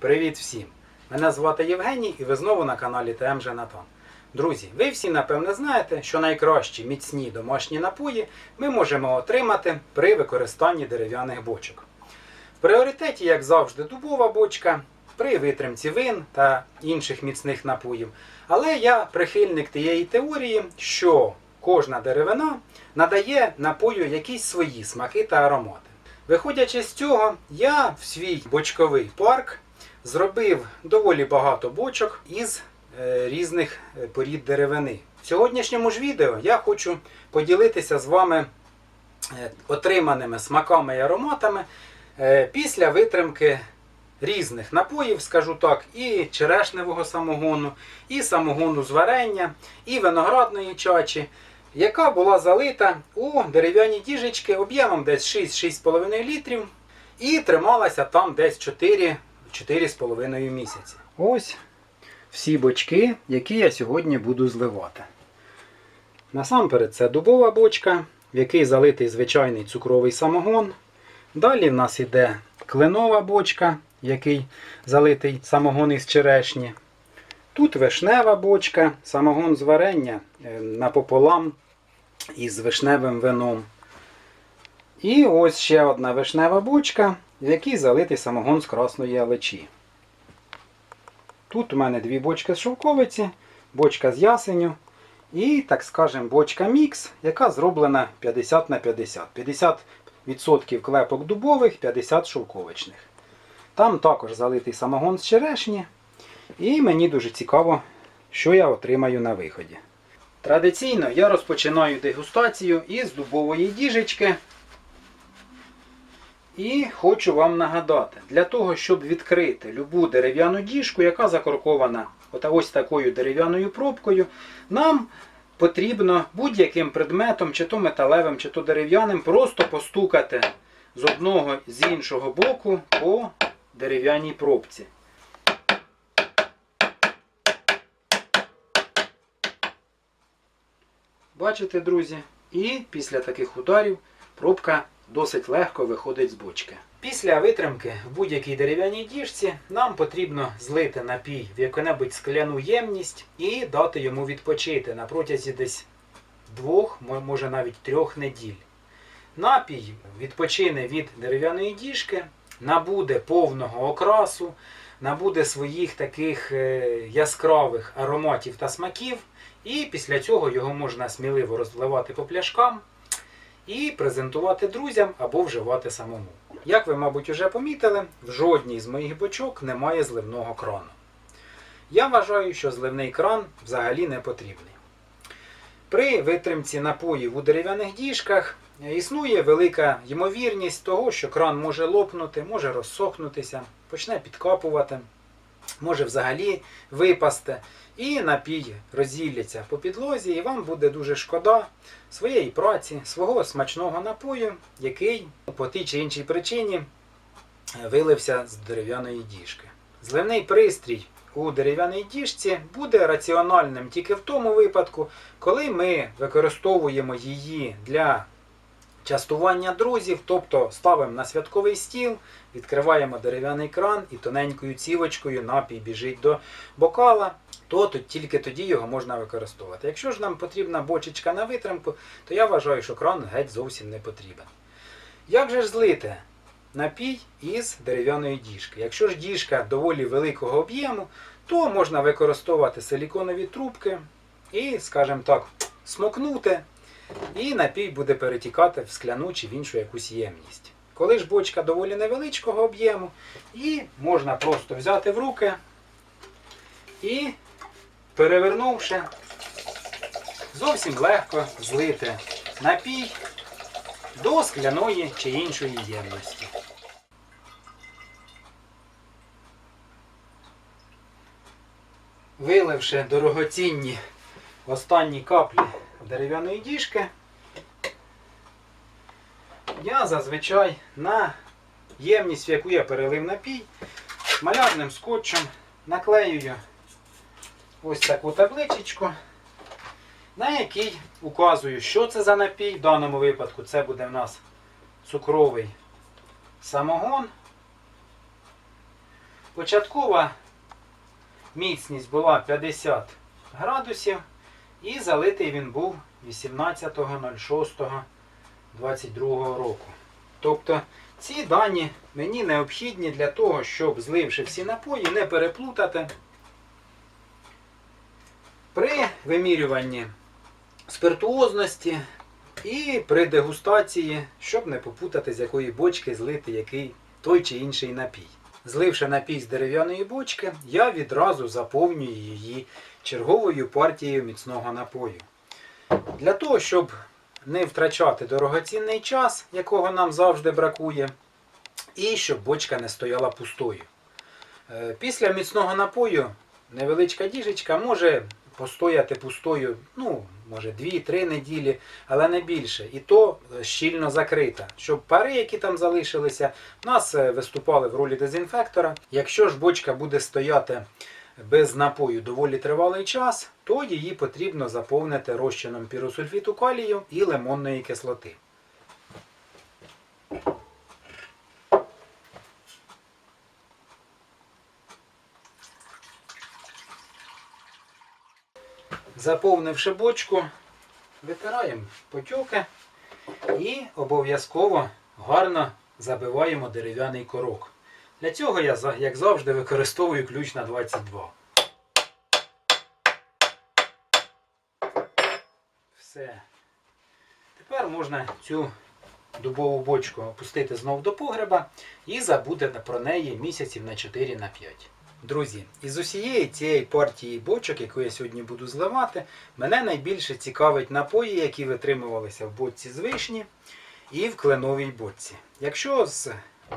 Привіт всім! Мене звати Євгеній і ви знову на каналі ТМ Женатон. Друзі, ви всі напевне знаєте, що найкращі міцні домашні напої ми можемо отримати при використанні дерев'яних бочок. В пріоритеті, як завжди, дубова бочка при витримці вин та інших міцних напоїв. Але я прихильник тієї теорії, що кожна деревина надає напою якісь свої смаки та аромати. Виходячи з цього, я в свій бочковий парк зробив доволі багато бочок із е, різних е, порід деревини. В сьогоднішньому ж відео я хочу поділитися з вами е, отриманими смаками і ароматами після витримки різних напоїв, скажу так, і черешневого самогону, і самогону з варення, і виноградної чачі, яка була залита у дерев'яні діжечки об'ємом десь 6-6,5 літрів і трималася там десь 4 4,5 місяці. Ось всі бочки, які я сьогодні буду зливати. Насамперед це дубова бочка, в якій залитий звичайний цукровий самогон. Далі в нас іде кленова бочка, в який залитий самогон із черешні. Тут вишнева бочка, самогон з варення е, напополам із вишневим вином. І ось ще одна вишнева бочка, в якій залитий самогон з красної алечі. Тут у мене дві бочки з шовковиці, бочка з ясеню і, так скажемо, бочка мікс, яка зроблена 50 на 50. 50% клепок дубових, 50 шовковичних. Там також залитий самогон з черешні. І мені дуже цікаво, що я отримаю на виході. Традиційно я розпочинаю дегустацію із дубової діжечки. І хочу вам нагадати, для того, щоб відкрити любу дерев'яну діжку, яка закоркована ось такою дерев'яною пробкою, нам потрібно будь-яким предметом, чи то металевим, чи то дерев'яним, просто постукати з одного з іншого боку по дерев'яній пробці. Бачите, друзі? І після таких ударів пробка досить легко виходить з бочки. Після витримки в будь-якій дерев'яній діжці нам потрібно злити напій в яку-небудь скляну ємність і дати йому відпочити на протязі десь двох, може навіть трьох неділь. Напій відпочине від дерев'яної діжки, набуде повного окрасу, набуде своїх таких е, яскравих ароматів та смаків, і після цього його можна сміливо розливати по пляшкам і презентувати друзям або вживати самому. Як ви, мабуть, уже помітили, в жодній з моїх бочок немає зливного крану. Я вважаю, що зливний кран взагалі не потрібний. При витримці напоїв у дерев'яних діжках існує велика ймовірність того, що кран може лопнути, може розсохнутися, почне підкапувати, може взагалі випасти, і напій розілляться по підлозі, і вам буде дуже шкода своєї праці, свого смачного напою, який по тій чи іншій причині вилився з дерев'яної діжки. Зливний пристрій у дерев'яній діжці буде раціональним тільки в тому випадку, коли ми використовуємо її для частування друзів, тобто ставимо на святковий стіл, відкриваємо дерев'яний кран і тоненькою цівочкою напій біжить до бокала, то тут тільки тоді його можна використовувати. Якщо ж нам потрібна бочечка на витримку, то я вважаю, що кран геть зовсім не потрібен. Як же ж злити напій із дерев'яної діжки? Якщо ж діжка доволі великого об'єму, то можна використовувати силіконові трубки і, скажімо так, смокнути, і напій буде перетікати в скляну чи в іншу якусь ємність. Коли ж бочка доволі невеличкого об'єму, і можна просто взяти в руки і, перевернувши, зовсім легко злити напій до скляної чи іншої ємності. Виливши дорогоцінні останні каплі дерев'яної діжки, я зазвичай на ємність, в яку я перелив напій, малярним скотчем наклеюю ось таку табличечку, на якій указую, що це за напій. В даному випадку це буде в нас цукровий самогон. Початкова міцність була 50 градусів і залитий він був 18.06.22 року. Тобто ці дані мені необхідні для того, щоб зливши всі напої, не переплутати. При вимірюванні спиртуозності і при дегустації, щоб не попутати, з якої бочки злити який той чи інший напій. Зливши напій з дерев'яної бочки, я відразу заповнюю її черговою партією міцного напою. Для того, щоб не втрачати дорогоцінний час, якого нам завжди бракує, і щоб бочка не стояла пустою. Е, Після міцного напою невеличка діжечка може постояти пустою, ну, може 2-3 неділі, але не більше. І то е, щільно закрита, щоб пари, які там залишилися, в нас е, виступали в ролі дезінфектора. Якщо ж бочка буде стояти без напою доволі тривалий час, то її потрібно заповнити розчином піросульфіту калію і лимонної кислоти. Заповнивши бочку, витираємо потьоки і обов'язково гарно забиваємо дерев'яний корок. Для цього я, як завжди, використовую ключ на 22. Все. Тепер можна цю дубову бочку опустити знов до погреба і забути про неї місяців на 4 на 5. Друзі, із усієї цієї партії бочок, яку я сьогодні буду зливати, мене найбільше цікавить напої, які витримувалися в бочці з вишні і в кленовій бочці. Якщо з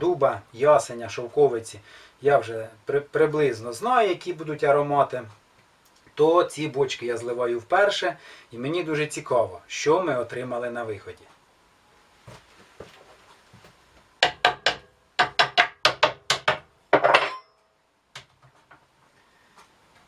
дуба, ясеня, шовковиці я вже при- приблизно знаю, які будуть аромати, то ці бочки я зливаю вперше, і мені дуже цікаво, що ми отримали на виході.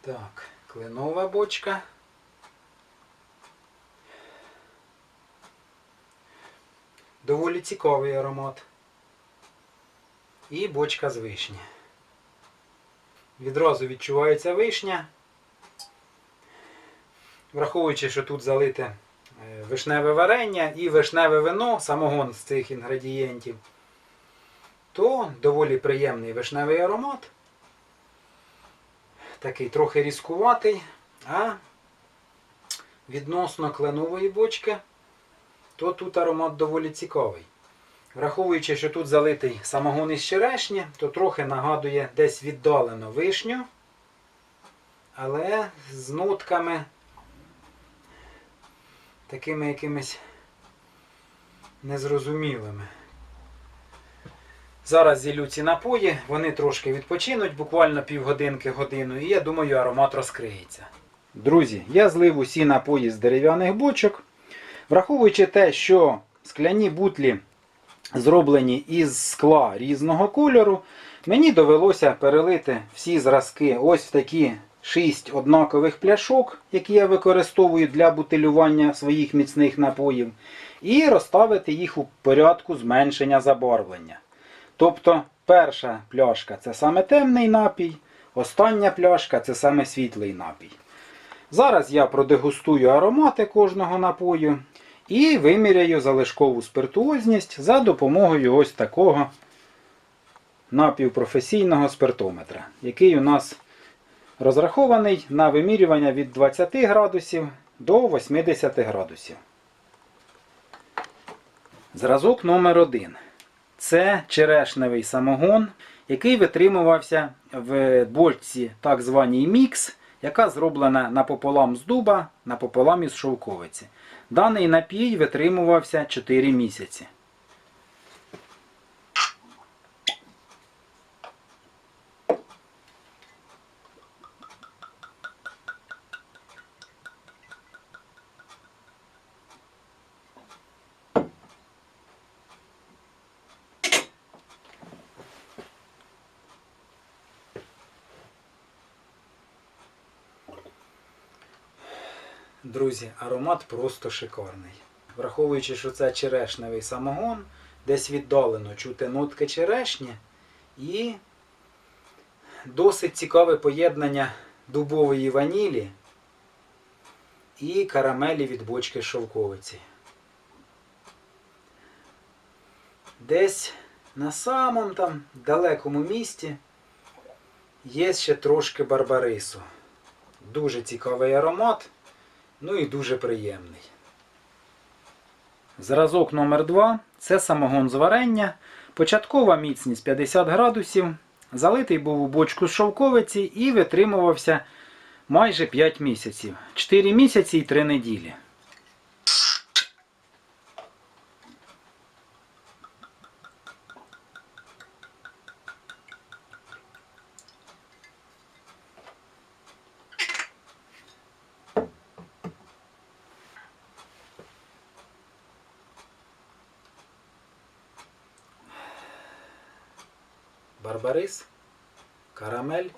Так, кленова бочка. Доволі цікавий аромат. І бочка з вишні. Відразу відчувається вишня. Враховуючи, що тут залите е, вишневе варення і вишневе вино, самогон з цих інгредієнтів, то доволі приємний вишневий аромат. Такий трохи різкуватий, а відносно кленової бочки, то тут аромат доволі цікавий. Враховуючи, що тут залитий самогон із черешні, то трохи нагадує десь віддалено вишню, але з нотками такими якимись незрозумілими. Зараз зілю ці напої, вони трошки відпочинуть, буквально півгодинки годину, і я думаю, аромат розкриється. Друзі, я злив усі напої з дерев'яних бочок. Враховуючи те, що скляні бутлі зроблені із скла різного кольору, мені довелося перелити всі зразки ось в такі 6 однакових пляшок, які я використовую для бутилювання своїх міцних напоїв, і розставити їх у порядку зменшення забарвлення. Тобто перша пляшка це саме темний напій, остання пляшка це саме світлий напій. Зараз я продегустую аромати кожного напою і виміряю залишкову спиртуозність за допомогою ось такого напівпрофесійного спиртометра, який у нас розрахований на вимірювання від 20 градусів до 80 градусів. Зразок номер 1 Це черешневий самогон, який витримувався в бочці так званій мікс, яка зроблена напополам з дуба, напополам із шовковиці. Даний напій витримувався 4 місяці. Друзі, аромат просто шикарний. Враховуючи, що це черешневий самогон, десь віддалено чути нотки черешні і досить цікаве поєднання дубової ванілі і карамелі від бочки шовковиці. Десь на самому там далекому місті є ще трошки барбарису. Дуже цікавий аромат, ну і дуже приємний. Зразок номер 2 це самогон з варення. Початкова міцність 50 градусів. Залитий був у бочку з шовковиці і витримувався майже 5 місяців. 4 місяці і 3 неділі. Барбарис, карамель.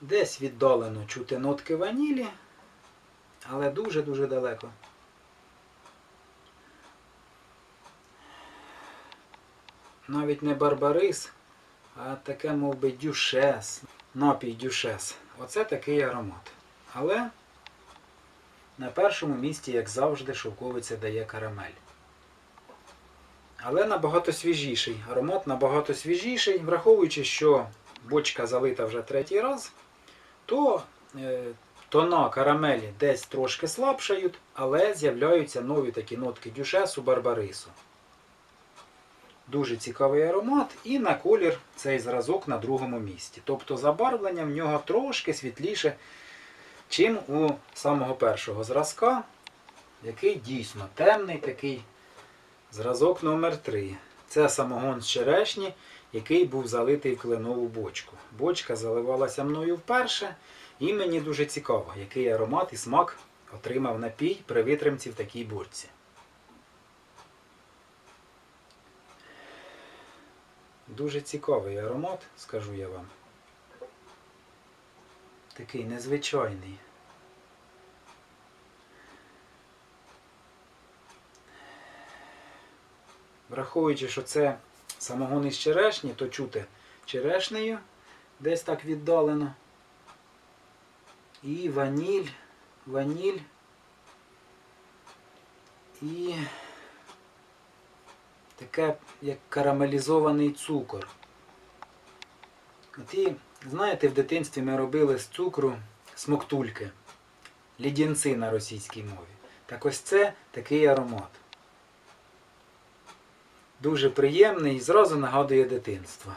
Десь віддалено чути нотки ванілі, але дуже-дуже далеко. Навіть не барбарис, а таке, мов би, дюшес, напій дюшес. Оце такий аромат. Але на першому місці, як завжди, шовковиця дає карамель. Але набагато свіжіший. Аромат набагато свіжіший, враховуючи, що бочка залита вже третій раз, то е, тона карамелі десь трошки слабшають, але з'являються нові такі нотки дюшесу барбарису. Дуже цікавий аромат, і на колір цей зразок на другому місці. Тобто забарвлення в нього трошки світліше, чим у самого першого зразка, який дійсно темний такий. Зразок номер 3 Це самогон з черешні, який був залитий в кленову бочку. Бочка заливалася мною вперше, і мені дуже цікаво, який аромат і смак отримав напій при витримці в такій бочці. Дуже цікавий аромат, скажу я вам. Такий незвичайний. Враховуючи, що це самогон із черешні, то чути черешнею десь так віддалено. І ваніль, ваніль і таке як карамелізований цукор. От і, знаєте, в дитинстві ми робили з цукру смоктульки, лідянці на російській мові. Так ось це такий аромат. Дуже приємний і зразу нагадує дитинство.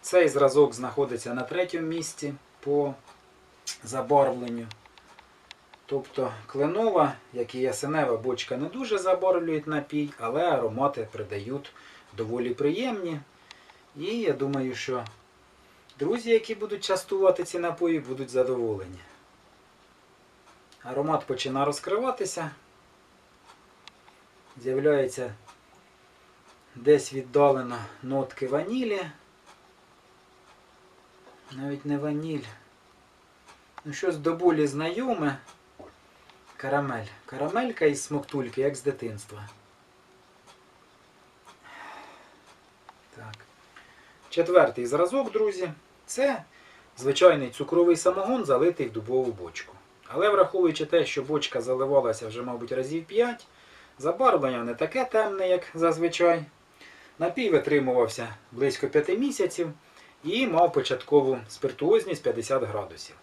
Цей зразок знаходиться на третьому місці по забарвленню. Тобто кленова, як і ясенева бочка не дуже забарвлюють напій, але аромати придають доволі приємні. І я думаю, що друзі, які будуть частувати ці напої, будуть задоволені. Аромат починає розкриватися з'являється десь віддалено нотки ванілі. Навіть не ваніль. Ну, щось до болі знайоме. Карамель. Карамелька із смоктульки, як з дитинства. Так. Четвертий зразок, друзі, це звичайний цукровий самогон, залитий в дубову бочку. Але враховуючи те, що бочка заливалася вже, мабуть, разів 5, Забарвлення не таке темне, як зазвичай. Напій витримувався близько 5 місяців і мав початкову спиртуозність 50 градусів.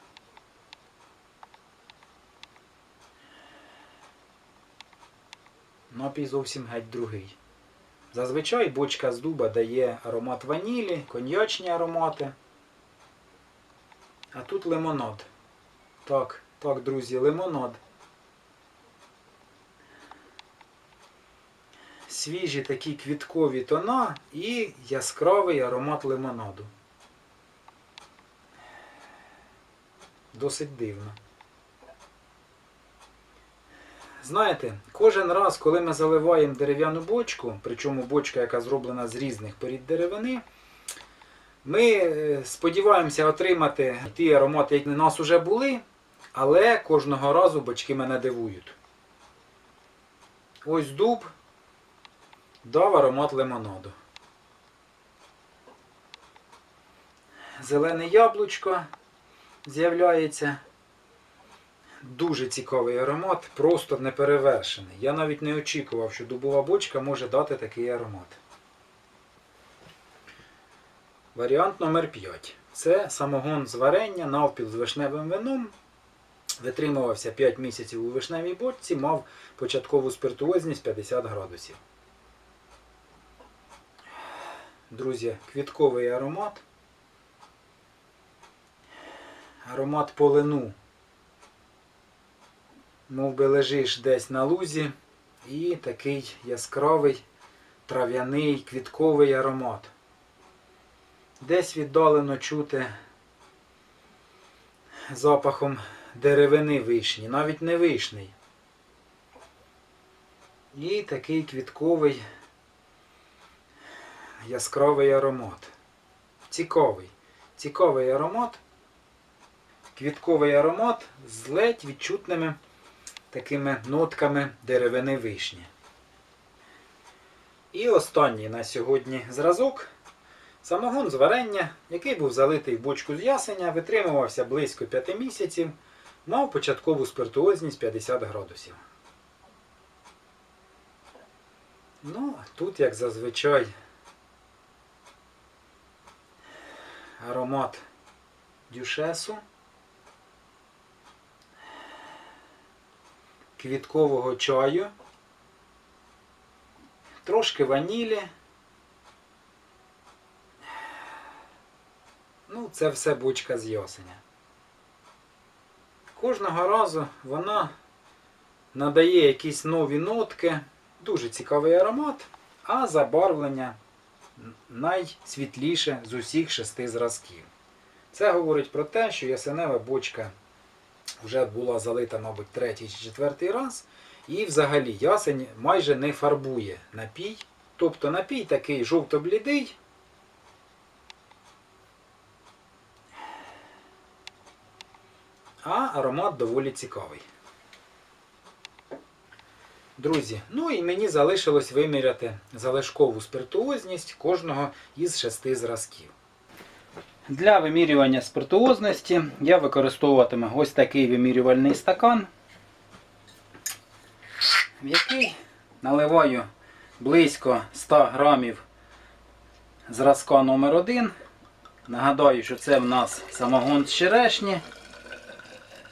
Напій зовсім геть другий. Зазвичай бочка з дуба дає аромат ванілі, коньячні аромати. А тут лимонад. Так, так, друзі, лимонад. Свіжі такі квіткові тона і яскравий аромат лимонаду. Досить дивно. Знаєте, кожен раз, коли ми заливаємо дерев'яну бочку, причому бочка, яка зроблена з різних порід деревини, ми е, сподіваємося отримати ті аромати, які у нас вже були, але кожного разу бочки мене дивують. ось дуб дав аромат лимонаду. Зелене яблучко з'являється. Дуже цікавий аромат, просто неперевершений. Я навіть не очікував, що дубова бочка може дати такий аромат. Варіант номер 5. Це самогон з варення, навпіл з вишневим вином. Витримувався 5 місяців у вишневій бочці, мав початкову спиртуозність 50 градусів. Друзі, квітковий аромат. Аромат полину. Мов би лежиш десь на лузі і такий яскравий трав'яний квітковий аромат. Десь віддалено чути запахом деревини вишні, навіть не вишний. І такий квітковий яскравий аромат. Цікавий. Цікавий аромат. Квітковий аромат з ледь відчутними такими нотками деревини вишні. І останній на сьогодні зразок. Самогон з варення, який був залитий в бочку з ясеня, витримувався близько 5 місяців, мав початкову спиртуозність 50 градусів. Ну, тут, як зазвичай, аромат дюшесу, квіткового чаю, трошки ванілі. Ну, це все бочка з ясеня. Кожного разу вона надає якісь нові нотки, дуже цікавий аромат, а забарвлення найсвітліше з усіх шести зразків. Це говорить про те, що ясенева бочка вже була залита, мабуть, третій чи четвертий раз. І взагалі ясень майже не фарбує напій. Тобто напій такий жовто-блідий, а аромат доволі цікавий. Друзі, ну і мені залишилось виміряти залишкову спиртуозність кожного із шести зразків. Для вимірювання спиртуозності я використовуватиму ось такий вимірювальний стакан, в який наливаю близько 100 грамів зразка номер 1 Нагадаю, що це в нас самогон з черешні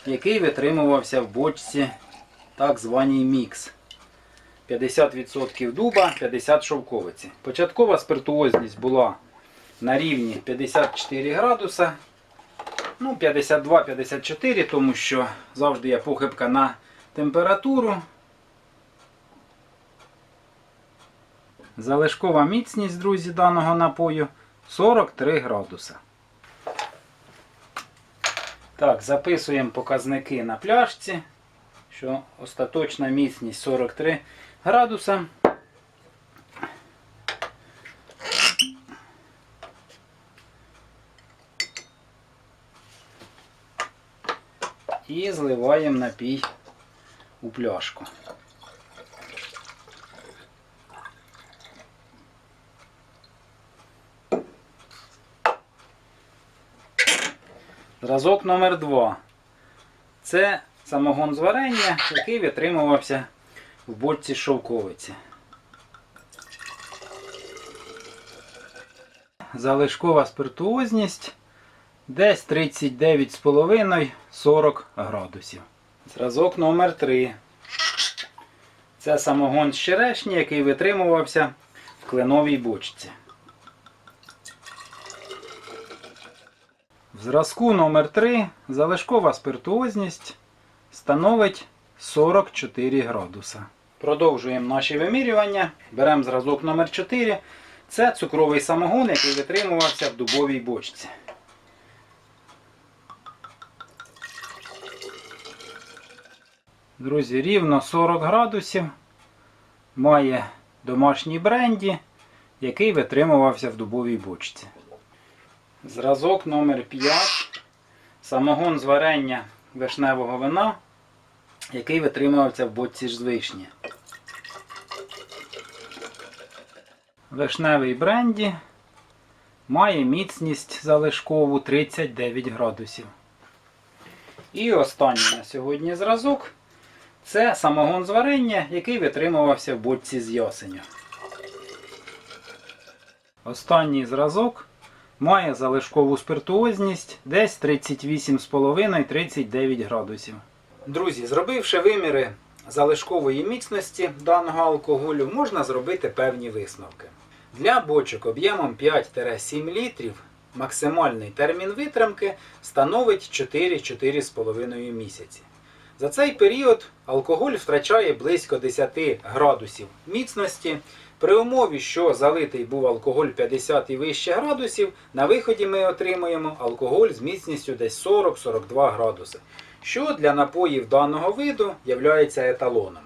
який витримувався в бочці так званій мікс. 50% дуба, 50 шовковиці. Початкова спиртуозність була на рівні 54 градуса. Ну, 52-54, тому що завжди є похибка на температуру. Залишкова міцність, друзі, даного напою 43 градуса. Так, записуємо показники на пляшці, що остаточна міцність 43 градуса. І зливаємо напій у пляшку. Зразок номер 2 Це самогон з який витримувався в бочці шовковиці. Залишкова спиртуозність десь 39,5-40 градусів. Зразок номер 3 Це самогон з черешні, який витримувався в кленовій бочці. В зразку номер 3 залишкова спиртуозність становить 44 градуса. Продовжуємо наші вимірювання. Беремо зразок номер 4 Це цукровий самогон, який витримувався в дубовій бочці. Друзі, рівно 40 градусів має домашній бренді, який витримувався в дубовій бочці. Зразок номер 5 Самогон з варення вишневого вина, який витримувався в бочці з вишні. Вишневий бренді має міцність залишкову 39 градусів. І останній на сьогодні зразок це самогон з варення, який витримувався в бочці з ясеня. Останній зразок має залишкову спиртуозність десь 38,5-39 градусів. Друзі, зробивши виміри залишкової міцності даного алкоголю, можна зробити певні висновки. Для бочок об'ємом 5-7 літрів максимальний термін витримки становить 4-4,5 місяці. За цей період алкоголь втрачає близько 10 градусів міцності. При умові, що залитий був алкоголь 50 і вище градусів, на виході ми отримуємо алкоголь з міцністю десь 40-42 градуси, що для напоїв даного виду є еталоном.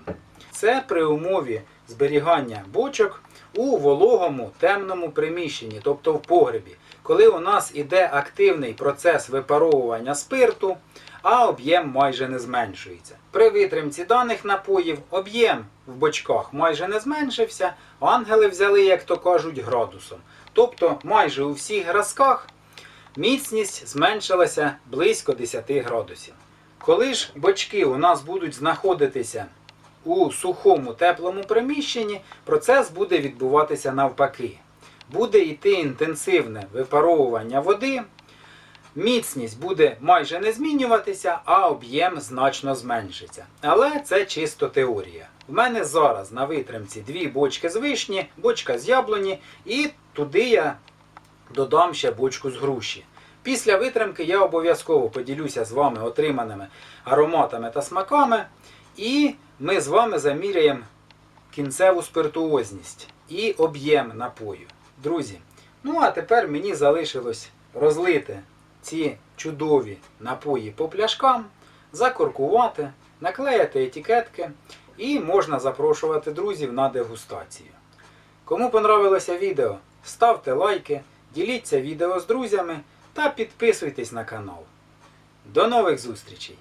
Це при умові зберігання бочок у вологому темному приміщенні, тобто в погребі, коли у нас іде активний процес випаровування спирту, а об'єм майже не зменшується. При витримці даних напоїв об'єм в бочках майже не зменшився, ангели взяли, як то кажуть, градусом. Тобто майже у всіх гразках міцність зменшилася близько 10 градусів. Коли ж бочки у нас будуть знаходитися у сухому теплому приміщенні, процес буде відбуватися навпаки. Буде йти інтенсивне випаровування води, міцність буде майже не змінюватися, а об'єм значно зменшиться. Але це чисто теорія. В мене зараз на витримці дві бочки з вишні, бочка з яблуні, і туди я додам ще бочку з груші. Після витримки я обов'язково поділюся з вами отриманими ароматами та смаками, і ми з вами заміряємо кінцеву спиртуозність і об'єм напою. Друзі, ну а тепер мені залишилось розлити ці чудові напої по пляшкам, закоркувати, наклеїти етикетки і можна запрошувати друзів на дегустацію. Кому понравилося відео, ставте лайки, діліться відео з друзями та підписуйтесь на канал. До нових зустрічей!